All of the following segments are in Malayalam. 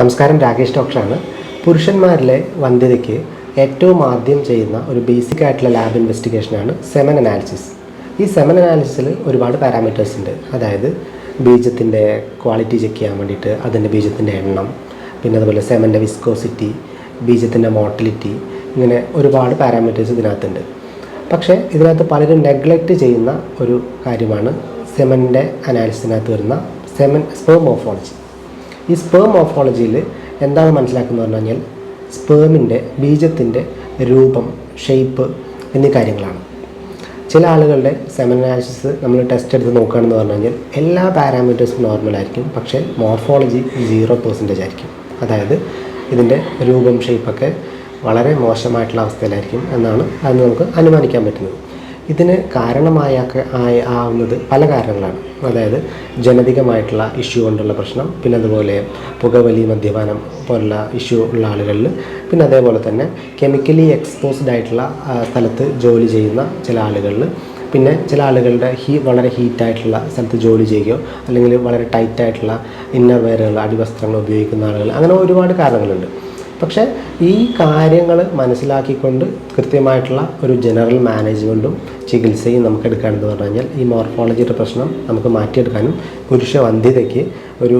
നമസ്കാരം രാകേഷ് ഡോക്ടറാണ്. പുരുഷന്മാരിലെ വന്ധ്യതയ്ക്ക് ഏറ്റവും ആദ്യം ചെയ്യുന്ന ഒരു ബേസിക് ആയിട്ടുള്ള ലാബ് ഇൻവെസ്റ്റിഗേഷനാണ് സെമൻ അനാലിസിസ് ഈ സെമൻ അനാലിസിസിൽ ഒരുപാട് പാരാമീറ്റേഴ്സ് ഉണ്ട്. അതായത് ബീജത്തിന്റെ ക്വാളിറ്റി ചെക്ക് ചെയ്യാൻ വേണ്ടിയിട്ട് അതിന്റെ ബീജത്തിന്റെ എണ്ണം പിന്നെ അതുപോലെ സെമന്റെ വിസ്കോസിറ്റി ബീജത്തിന്റെ മോർട്ടിലിറ്റി ഇങ്ങനെ ഒരുപാട് പാരാമീറ്റേഴ്സ് ഇതിനകത്തുണ്ട്. പക്ഷേ ഇതിനകത്ത് പലരും നെഗ്ലക്റ്റ് ചെയ്യുന്ന ഒരു കാര്യമാണ് സെമന്റെ അനാലിസിനകത്ത് വരുന്ന സെമൻ സ്പേമോഫോളജി ഈ സ്പേം മോർഫോളജിയിൽ എന്താണ് മനസ്സിലാക്കുന്നത് പറഞ്ഞു കഴിഞ്ഞാൽ സ്പേമിന്റെ ബീജത്തിന്റെ രൂപം ഷേപ്പ് എന്നീ കാര്യങ്ങളാണ്. ചില ആളുകളുടെ സെമനാലിസിസ് നമ്മൾ ടെസ്റ്റ് എടുത്ത് നോക്കുകയാണെന്ന് പറഞ്ഞു കഴിഞ്ഞാൽ എല്ലാ പാരാമീറ്റേഴ്സും നോർമൽ ആയിരിക്കും പക്ഷേ മോർഫോളജി സീറോ പെർസെന്റേജ് ആയിരിക്കും. അതായത് ഇതിന്റെ രൂപം ഷേപ്പൊക്കെ വളരെ മോശമായിട്ടുള്ള അവസ്ഥയിലായിരിക്കും എന്നാണ് അത് നമുക്ക് അനുമാനിക്കാൻ പറ്റുന്നത്. ഇതിന് കാരണമായ ആയ- ആവുന്നത് പല കാരണങ്ങളാണ്. അതായത് ജനതികമായിട്ടുള്ള ഇഷ്യൂ കൊണ്ടുള്ള പ്രശ്നം പിന്നെ അതുപോലെ പുകവലി മദ്യപാനം പോലുള്ള ഇഷ്യൂ ഉള്ള ആളുകളിൽ പിന്നെ അതേപോലെ തന്നെ കെമിക്കലി എക്സ്പോസ്ഡ് ആയിട്ടുള്ള സ്ഥലത്ത് ജോലി ചെയ്യുന്ന ചില ആളുകളിൽ പിന്നെ ചില ആളുകളുടെ ഹീ വളരെ ഹീറ്റായിട്ടുള്ള സ്ഥലത്ത് ജോലി ചെയ്യുകയോ അല്ലെങ്കിൽ വളരെ ടൈറ്റായിട്ടുള്ള ഇന്നർ വെയറുകൾ അടിവസ്ത്രങ്ങൾ ഉപയോഗിക്കുന്ന ആളുകൾ അങ്ങനെ ഒരുപാട് കാരണങ്ങളുണ്ട്. പക്ഷേ ഈ കാര്യങ്ങൾ മനസ്സിലാക്കിക്കൊണ്ട് കൃത്യമായിട്ടുള്ള ഒരു ജനറൽ മാനേജ്മെന്റും ചികിത്സയും നമുക്ക് എടുക്കാനെന്ന് പറഞ്ഞു കഴിഞ്ഞാൽ ഈ മോർഫോളജിയുടെ പ്രശ്നം നമുക്ക് മാറ്റിയെടുക്കാനും പുരുഷ വന്ധ്യതയ്ക്ക് ഒരു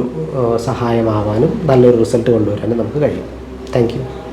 സഹായമാവാനും നല്ലൊരു റിസൾട്ട് കൊണ്ടുവരാനും നമുക്ക് കഴിയും. താങ്ക്